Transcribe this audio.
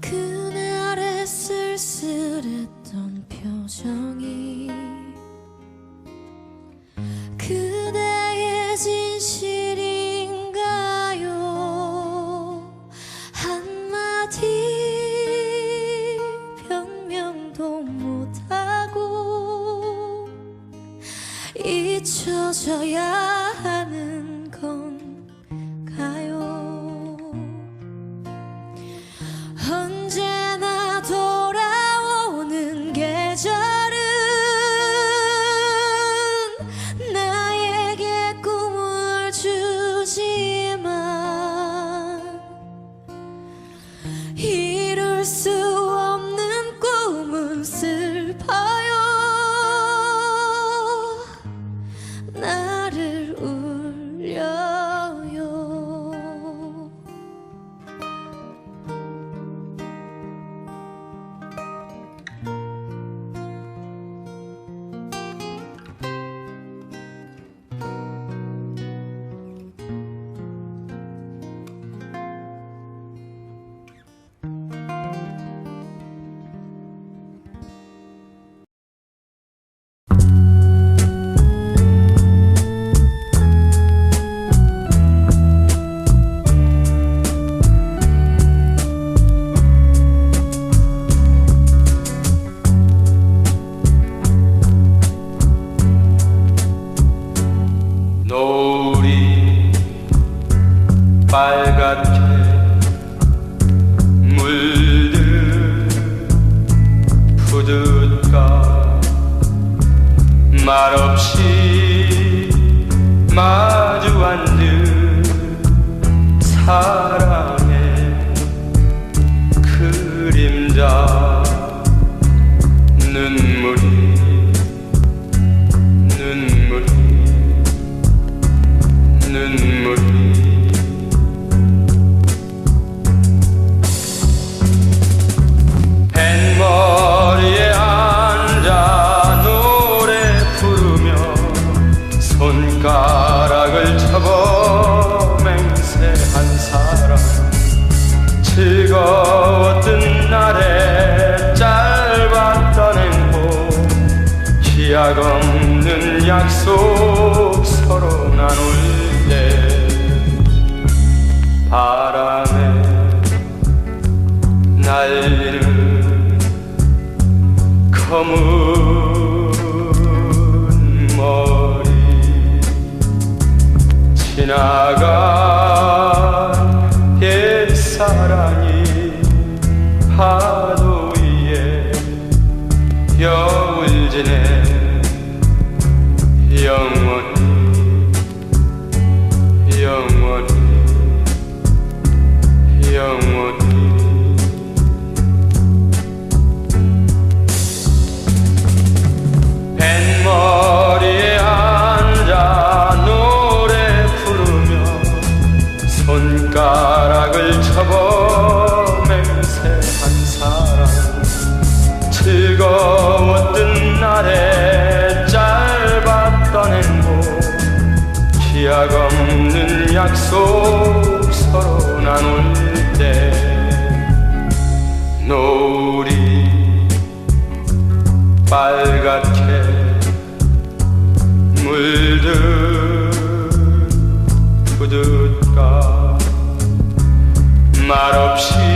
그날의 쓸쓸했던 표정이 그대의 진심 못하고 잊혀져야 하는 건가요. 언제나 돌아오는 계절은 나에게 꿈을 주지만 이룰 수 푸드가 말없이 마주 앉은 사랑의 그림자. 눈물 약 없는 약속 서로 나눌 때 바람에 날리는 검은 머리 지나간 옛사랑이 파도 위에 여울 지내 young one, young one, young one. 약속 서로 나눌 때 노을이 빨갛게 물들 그듯가. 말없이